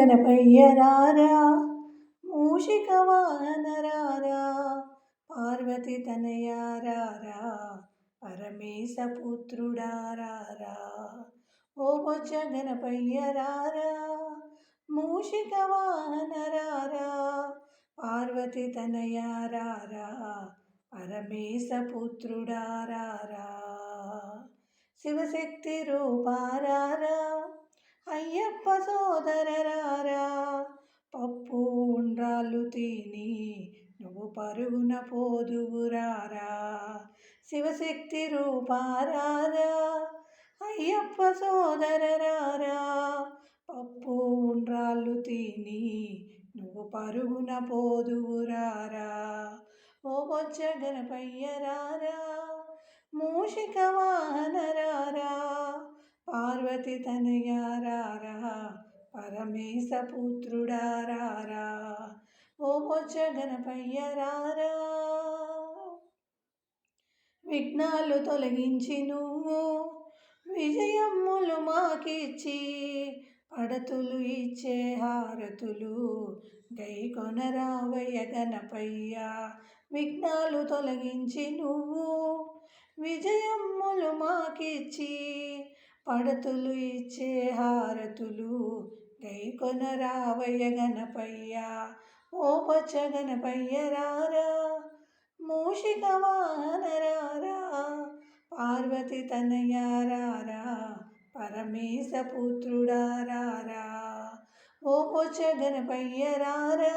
గణపయ్యరారా మూషిక వానరారా పార్వతి తనయారారా పరమేశ పుత్రుడారారా. ఓ బొచ్చ గణపయ్యరారా మూషిక వాహనరారా పార్వతి తనయారారా పరమేశ పుత్రుడారారా. శివశక్తి రూపారారా అయ్యప్ప సోదరరారా పప్పు ఉండ్రాళ్ళు తిని నువ్వు పరుగున పోదువురారా. శివశక్తి రూపారారా అయ్యప్ప సోదరరారా పప్పు ఉండ్రాళ్ళు తిని నువ్వు పరుగున పోదువురారా. ఓ బొచ్చ గణపయ్యరారా మూషిక వాహనరారా పార్వతి తనయారారా పరమేశ పుత్రుడారారా ఓ బొచ్చ గణపయ్యరారా విఘ్నాలు తొలగించి నువ్వు విజయమ్ములు మాకిచ్చి పడతులు ఇచ్చే హారతులు గై కొనరావయ్య గణపయ్య. విఘ్నాలు తొలగించి నువ్వు విజయమ్ములు మాకిచ్చి పడతులు ఇచ్చే హారతులు గై కొనరావయ్య గణపయ్య. ఓ పచ్చ గణపయ్య రారా మూషిక వాహనరారా పార్వతి తనయారారా పరమేశ పుత్రుడారారా ఓ పొచ్చ గణపయ్యరారా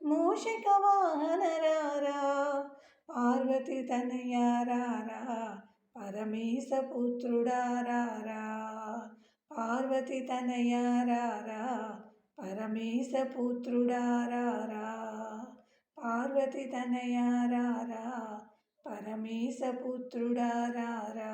మూషిక వాహనరారా పార్వతి తనయారారా పరమేశ పుత్రుడారారా పార్వతి తనయారారా పరమేశ పుత్రుడారారా పార్వతి తనయారారా పరమేశ పుత్రుడారారా